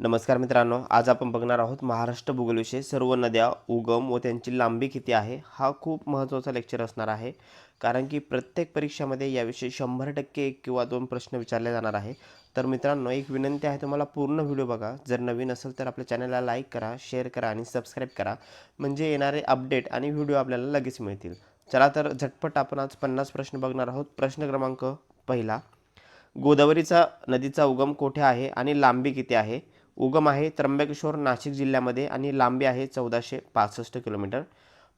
नमस्कार मित्रांनो आज आपण बघणार आहोत महाराष्ट्र भूगोल विषय सर्व नद्या उगम व त्यांची लांबी किती आहे हा खूप महत्त्वाचा लेक्चर असणार आहे. कारण की प्रत्येक परीक्षामध्ये याविषयी शंभर टक्के एक किंवा दोन प्रश्न विचारले जाणार आहे. तर मित्रांनो एक विनंती आहे तुम्हाला पूर्ण व्हिडिओ बघा. जर नवीन असेल तर आपल्या चॅनलला लाईक करा शेअर करा आणि सबस्क्राईब करा. म्हणजे येणारे अपडेट आणि व्हिडिओ आपल्याला लगेच मिळतील. चला तर झटपट आपण आज पन्नास प्रश्न बघणार आहोत. प्रश्न क्रमांक पहिला. गोदावरीचा नदीचा उगम कोठे आहे आणि लांबी किती आहे? उगम आहे त्र्यंबकेश्वर नाशिक जिल्ह्यामध्ये आणि लांबी आहे चौदाशे पासष्ट किलोमीटर.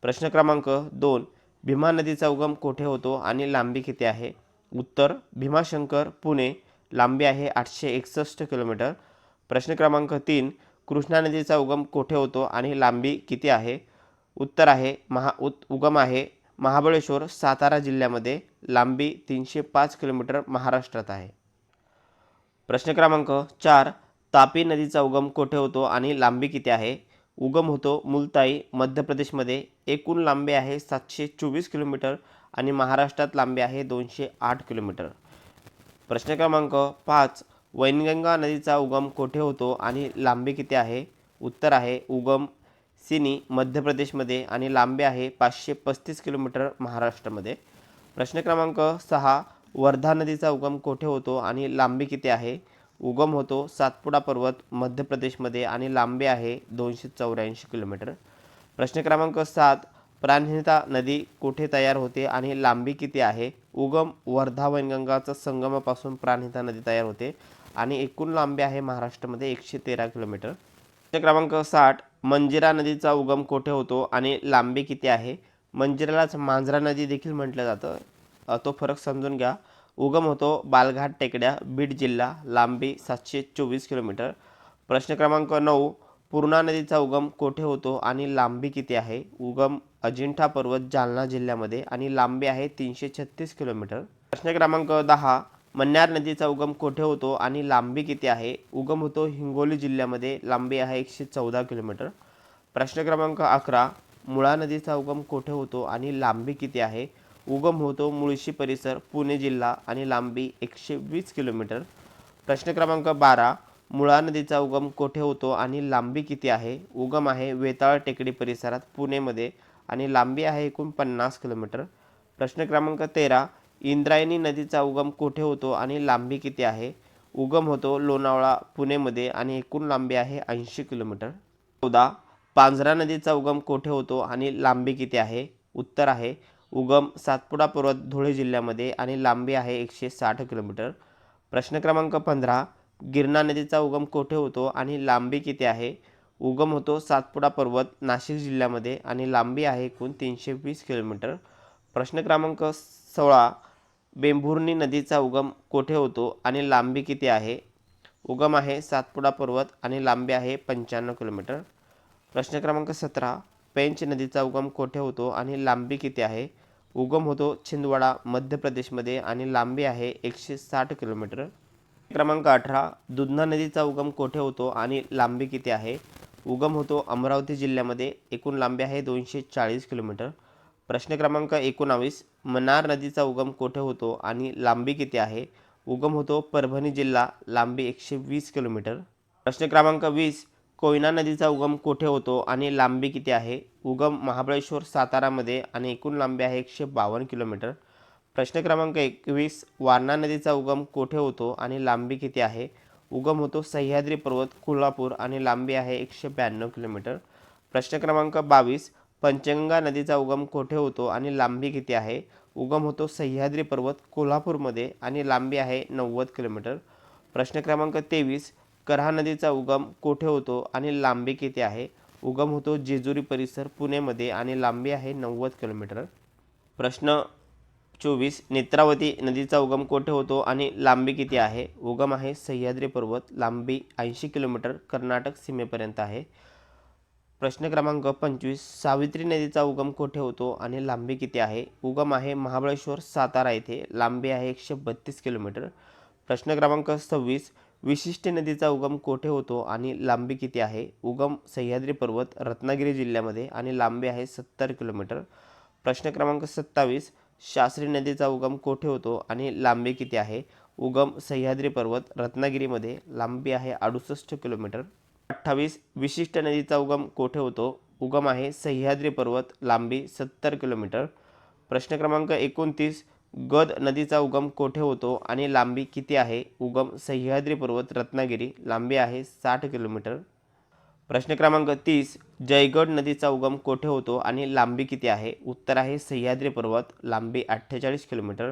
प्रश्न क्रमांक दोन भीमा नदीचा उगम कोठे होतो आणि लांबी किती आहे? उत्तर भीमाशंकर पुणे लांबी आहे आठशे एकसष्ट किलोमीटर. प्रश्न क्रमांक तीन कृष्णा नदीचा उगम कोठे होतो आणि लांबी किती आहे? उत्तर आहे महा उत उगम आहे महाबळेश्वर सातारा जिल्ह्यामध्ये लांबी तीनशे पाच किलोमीटर महाराष्ट्रात आहे. प्रश्न क्रमांक चार तापी नदीचा उगम कोठे होतो आणि लांबी किती आहे? उगम होतो मुलताई मध्य प्रदेशमध्ये एकूण लांबी आहे सातशे चोवीस किलोमीटर आणि महाराष्ट्रात लांबी आहे दोनशे आठ किलोमीटर. प्रश्न क्रमांक पाच. वैनगंगा नदीचा उगम कोठे होतो आणि लांबी किती आहे? उत्तर आहे उगम सिनी मध्य प्रदेशमध्ये आणि लांबी आहे पाचशे पस्तीस किलोमीटर महाराष्ट्रामध्ये. प्रश्न क्रमांक सहा. वर्धा नदीचा उगम कोठे होतो आणि लांबी किती आहे? उगम होतो सातपुडा पर्वत मध्य प्रदेशमध्ये आणि लांबी आहे दोनशे चौऱ्याऐंशी किलोमीटर. प्रश्न क्रमांक सात प्राणहिता नदी कुठे तयार होते आणि लांबी किती आहे? उगम वर्धा वैनगंगाचा संगमापासून प्राणहिता नदी तयार होते आणि एकूण लांबी आहे महाराष्ट्रामध्ये एकशे तेरा किलोमीटर. प्रश्न क्रमांक साठ मंजिरा नदीचा उगम कोठे होतो आणि लांबी किती आहे? मंजिरालाच मांजरा नदी देखील म्हटलं जातं. तो फरक समजून घ्या. उगम होतो बालघाट टेकड्या बीड जिल्हा लांबी सातशे चोवीस किलोमीटर. प्रश्न क्रमांक नऊ पूर्णा नदीचा उगम कोठे होतो आणि लांबी किती आहे? उगम अजिंठा पर्वत जालना जिल्ह्यामध्ये आणि लांबी आहे तीनशे छत्तीस किलोमीटर. प्रश्न क्रमांक दहा मन्यार नदीचा उगम कोठे होतो आणि लांबी किती आहे? उगम होतो हिंगोली जिल्ह्यामध्ये लांबी आहे एकशे चौदा किलोमीटर. प्रश्न क्रमांक अकरा मुळा नदीचा उगम कोठे होतो आणि लांबी किती आहे? उगम होतो मुळशी परिसर पुणे जिल्हा आणि लांबी एकशे वीस किलोमीटर. प्रश्न क्रमांक बारा मुळा नदीचा उगम कोठे होतो आणि लांबी किती आहे? उगम आहे वेताळ टेकडी परिसरात पुणेमध्ये आणि लांबी आहे एकूण पन्नास किलोमीटर. प्रश्न क्रमांक तेरा इंद्रायणी नदीचा उगम कोठे होतो आणि लांबी किती आहे? उगम होतो लोणावळा पुणेमध्ये आणि एकूण लांबी आहे ऐंशी किलोमीटर. चौदा पांझरा नदीचा उगम कोठे होतो आणि लांबी किती आहे? उत्तर आहे उगम सातपुडा पर्वत धुळे जिल्ह्यामध्ये आणि लांबी आहे एकशे साठ किलोमीटर. प्रश्न क्रमांक पंधरा गिरणा नदीचा उगम कोठे होतो आणि लांबी किती आहे? उगम होतो सातपुडा पर्वत नाशिक जिल्ह्यामध्ये आणि लांबी आहे एकूण तीनशे वीस किलोमीटर. प्रश्न क्रमांक सोळा बेंभुर्णी नदीचा उगम कोठे होतो आणि लांबी किती आहे? उगम आहे सातपुडा पर्वत आणि लांबी आहे पंच्याण्णव किलोमीटर. प्रश्न क्रमांक सतरा पेंच नदीचा उगम कोठे होतो आणि लांबी किती आहे? उगम होतो छिंदवाडा मध्य प्रदेशमध्ये आणि लांबी आहे एकशे साठ किलोमीटर. क्रमांक अठरा दुधना नदीचा उगम कोठे होतो आणि लांबी किती आहे? उगम होतो अमरावती जिल्ह्यामध्ये एकूण लांबी आहे दोनशे चाळीस किलोमीटर. प्रश्न क्रमांक एकोणावीस मनार नदीचा उगम कोठे होतो आणि लांबी किती आहे? उगम होतो परभणी जिल्हा लांबी एकशे वीस किलोमीटर. प्रश्न क्रमांक वीस कोयना नदीचा उगम कोठे होतो आणि लांबी किती आहे? उगम महाबळेश्वर सातारामध्ये आणि एकूण लांबी आहे एकशे बावन्न किलोमीटर. प्रश्न क्रमांक एकवीस वारणा नदीचा उगम कोठे होतो आणि लांबी किती आहे? उगम होतो सह्याद्री पर्वत कोल्हापूर आणि लांबी आहे एकशे ब्याण्णव किलोमीटर. प्रश्न क्रमांक बावीस पंचगंगा नदीचा उगम कोठे होतो आणि लांबी किती आहे? उगम होतो सह्याद्री पर्वत कोल्हापूरमध्ये आणि लांबी आहे नव्वद किलोमीटर. प्रश्न क्रमांक तेवीस करहा नदीचा उगम कोठे होतो आणि लांबी किती आहे? उगम होतो जेजुरी परिसर पुणेमध्ये आणि लांबी आहे नव्वद किलोमीटर. प्रश्न चोवीस नेत्रावती नदीचा उगम कोठे होतो आणि लांबी किती आहे? उगम आहे सह्याद्री पर्वत लांबी ऐंशी किलोमीटर कर्नाटक सीमेपर्यंत आहे. प्रश्न क्रमांक पंचवीस सावित्री नदीचा उगम कोठे होतो आणि लांबी किती आहे? उगम आहे महाबळेश्वर सातारा येथे लांबी आहे एकशे बत्तीस किलोमीटर. प्रश्न क्रमांक सव्वीस विशिष्ट नदीचा उगम कोठे होतो आणि लांबी किती आहे? उगम सह्याद्री पर्वत रत्नागिरी जिल्ह्यामध्ये आणि लांबी आहे सत्तर किलोमीटर. प्रश्न क्रमांक सत्तावीस शास्त्री नदीचा उगम कोठे होतो आणि लांबी किती आहे? उगम सह्याद्री पर्वत रत्नागिरीमध्ये लांबी आहे अडुसष्ट किलोमीटर. अठ्ठावीस विशिष्ट नदीचा उगम कोठे होतो? उगम आहे सह्याद्री पर्वत लांबी सत्तर किलोमीटर. प्रश्न क्रमांक एकोणतीस गद नदीचा उगम कोठे होतो आणि लांबी किती आहे? उगम सह्याद्री पर्वत रत्नागिरी. लांबी आहे साठ किलोमीटर. प्रश्न क्रमांक तीस जयगड नदीचा उगम कोठे होतो आणि लांबी किती आहे? उत्तर आहे सह्याद्री पर्वत लांबी अठ्ठेचाळीस किलोमीटर.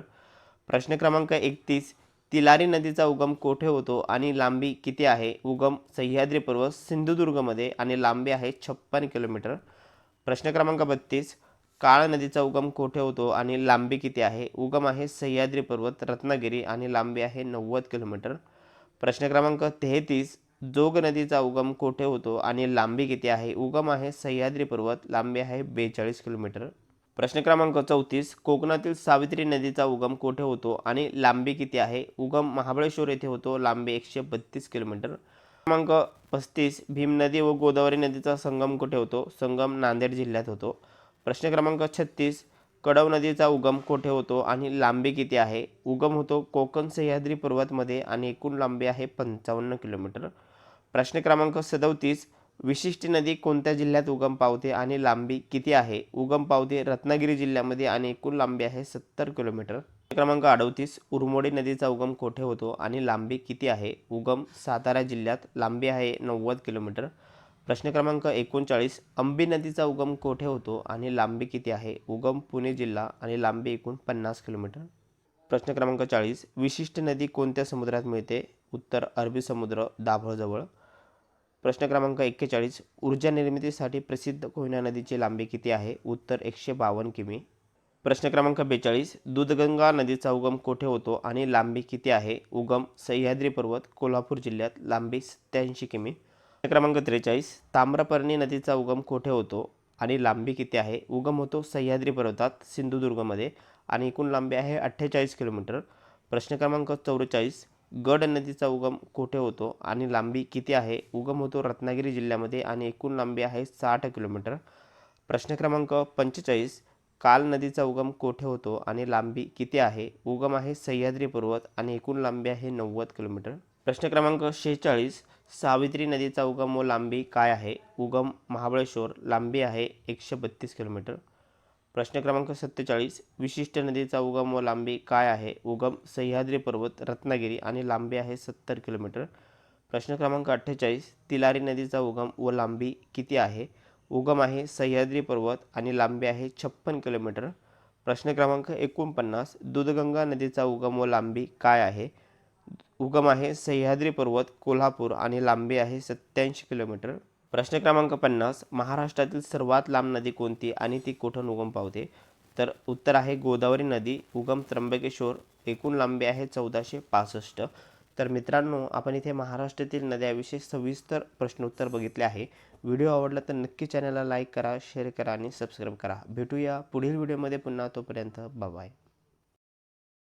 प्रश्न क्रमांक एकतीस तिलारी नदीचा उगम कोठे होतो आणि लांबी किती आहे? उगम सह्याद्री पर्वत सिंधुदुर्गमध्ये आणि लांबी आहे छप्पन किलोमीटर. प्रश्न क्रमांक बत्तीस काळ नदीचा उगम कोठे होतो आणि लांबी किती आहे? उगम आहे सह्याद्री पर्वत रत्नागिरी आणि लांबी आहे नव्वद किलोमीटर. प्रश्न क्रमांक तेहतीस जोग नदीचा उगम कोठे होतो आणि लांबी किती आहे? उगम आहे सह्याद्री पर्वत लांबी आहे बेचाळीस किलोमीटर. प्रश्न क्रमांक चौतीस कोकणातील सावित्री नदीचा उगम कोठे होतो आणि लांबी किती आहे? उगम महाबळेश्वर येथे होतो लांबी एकशे बत्तीस किलोमीटर. क्रमांक पस्तीस भीम नदी व गोदावरी नदीचा संगम कुठे होतो? संगम नांदेड जिल्ह्यात होतो. प्रश्न क्रमांक छत्तीस कडव नदीचा उगम कोठे होतो आणि लांबी किती आहे? उगम होतो कोकण सह्याद्री पर्वतमध्ये आणि एकूण लांबी आहे पंचावन्न किलोमीटर. प्रश्न क्रमांक सदोतीस विशिष्ट नदी कोणत्या जिल्ह्यात उगम पावते आणि लांबी किती आहे? उगम पावते रत्नागिरी जिल्ह्यामध्ये आणि एकूण लांबी आहे सत्तर किलोमीटर. क्रमांक अडतीस उरमोडी नदीचा उगम कोठे होतो आणि लांबी किती आहे? उगम सातारा जिल्ह्यात लांबी आहे नव्वद किलोमीटर. प्रश्न क्रमांक एकोणचाळीस अंबी नदीचा उगम कोठे होतो आणि लांबी किती आहे? उगम पुणे जिल्हा आणि लांबी एकूण पन्नास किलोमीटर. प्रश्न क्रमांक चाळीस विशिष्ट नदी कोणत्या समुद्रात मिळते? उत्तर अरबी समुद्र दाभोळजवळ. प्रश्न क्रमांक एक्केचाळीस ऊर्जा निर्मितीसाठी प्रसिद्ध कोयना नदीची लांबी किती आहे? उत्तर एकशे बावन्न किमी. प्रश्न क्रमांक बेचाळीस दूधगंगा नदीचा उगम कोठे होतो आणि लांबी किती आहे? उगम सह्याद्री पर्वत कोल्हापूर जिल्ह्यात लांबी सत्याऐंशी किमी. क्रमांक त्रेचाळीस. ताम्रपर्णी नदीचा उगम कोठे होतो आणि लांबी किती आहे? उगम होतो सह्याद्री पर्वतात सिंधुदुर्गमध्ये आणि एकूण लांबी आहे अठ्ठेचाळीस किलोमीटर. प्रश्न क्रमांक चौवेचाळीस. गड नदीचा उगम कोठे होतो आणि लांबी किती आहे? उगम होतो रत्नागिरी जिल्ह्यामध्ये आणि एकूण लांबी आहे साठ किलोमीटर. प्रश्न क्रमांक पंचेचाळीस. काल नदीचा उगम कोठे होतो आणि लांबी किती आहे? उगम आहे सह्याद्री पर्वत आणि एकूण लांबी आहे नव्वद किलोमीटर. प्रश्न क्रमांक शेहेचाळीस सावित्री नदीचा उगम व लांबी काय आहे? उगम महाबळेश्वर लांबी आहे एकशे बत्तीस किलोमीटर. प्रश्न क्रमांक सत्तेचाळीस विशिष्ट नदीचा उगम व लांबी काय आहे? उगम सह्याद्री पर्वत रत्नागिरी आणि लांबी आहे सत्तर किलोमीटर. प्रश्न क्रमांक अठ्ठेचाळीस तिलारी नदीचा उगम व लांबी किती आहे? उगम आहे सह्याद्री पर्वत आणि लांबी आहे छप्पन किलोमीटर. प्रश्न क्रमांक एकोणपन्नास दूधगंगा नदीचा उगम व लांबी काय आहे? उगम आहे सह्याद्री पर्वत कोल्हापूर आणि लांबी आहे सत्याऐंशी किलोमीटर. प्रश्न क्रमांक पन्नास महाराष्ट्रातील सर्वात लांब नदी कोणती आणि ती कुठून उगम पावते? तर उत्तर आहे गोदावरी नदी उगम त्र्यंबकेश्वर एकूण लांबी आहे चौदाशे पासष्ट. तर मित्रांनो आपण इथे महाराष्ट्रातील नद्याविषयी सविस्तर प्रश्नोत्तर बघितले आहे. व्हिडिओ आवडला तर नक्की चॅनलला लाईक करा शेअर करा आणि सबस्क्राईब करा. भेटूया पुढील व्हिडिओमध्ये पुन्हा तोपर्यंत बाय.